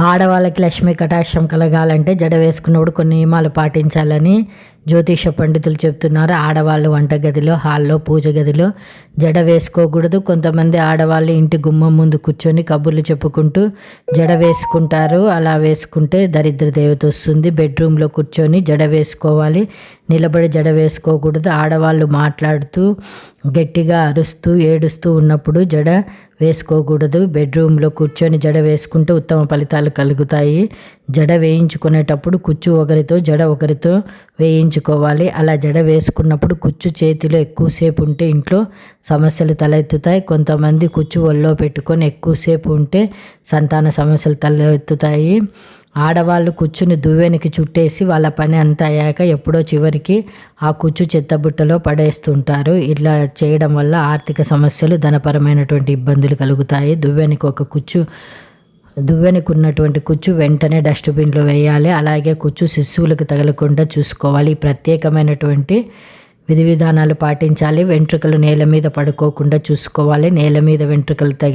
ఆడవాళ్ళకి లక్ష్మీ కటాక్షం కలగాలంటే జడ వేసుకున్నప్పుడు కొన్ని నియమాలు పాటించాలని జ్యోతిష పండితులు చెప్తున్నారు ఆడవాళ్ళు వంటగదిలో హాల్లో పూజ గదిలో జడ వేసుకోకూడదు. కొంతమంది ఆడవాళ్ళు ఇంటి గుమ్మం ముందు కూర్చొని కబుర్లు చెప్పుకుంటూ జడ వేసుకుంటారు. అలా వేసుకుంటే దరిద్ర దేవత వస్తుంది. బెడ్రూమ్లో కూర్చొని జడ వేసుకోవాలి. నిలబడి జడ వేసుకోకూడదు. ఆడవాళ్ళు మాట్లాడుతూ గట్టిగా అరుస్తూ ఏడుస్తూ ఉన్నప్పుడు జడ వేసుకోకూడదు. బెడ్రూమ్లో కూర్చొని జడ వేసుకుంటే ఉత్తమ ఫలితాలు కలుగుతాయి. జడ వేయించుకునేటప్పుడు కుచ్చు ఒకరితో జడ ఒకరితో వేయించు వేయించుకోవాలి అలా జడ వేసుకున్నప్పుడు కుచ్చు చేతిలో ఎక్కువసేపు ఉంటే ఇంట్లో సమస్యలు తలెత్తుతాయి. కొంతమంది కుచ్చు ఒళ్ళో పెట్టుకొని ఎక్కువసేపు ఉంటే సంతాన సమస్యలు తలెత్తుతాయి. ఆడవాళ్ళు కుచ్చుని దువ్వెనికి చుట్టేసి వాళ్ళ పని అంతా అయ్యాక ఎప్పుడో చివరికి ఆ కుచ్చు చెత్తబుట్టలో పడేస్తుంటారు. ఇలా చేయడం వల్ల ఆర్థిక సమస్యలు ధనపరమైనటువంటి ఇబ్బందులు కలుగుతాయి. దువ్వెనికి ఒక కుచ్చు దువ్వెనకు ఉన్నటువంటి కుచ్చు వెంటనే డస్ట్బిన్లో వేయాలి. అలాగే కుచ్చు శిశువులకు తగలకుండా చూసుకోవాలి. ఈ ప్రత్యేకమైనటువంటి విధి విధానాలు పాటించాలి. వెంట్రుకలు నేల మీద పడుకోకుండా చూసుకోవాలి. నేల మీద వెంట్రుకలు తగి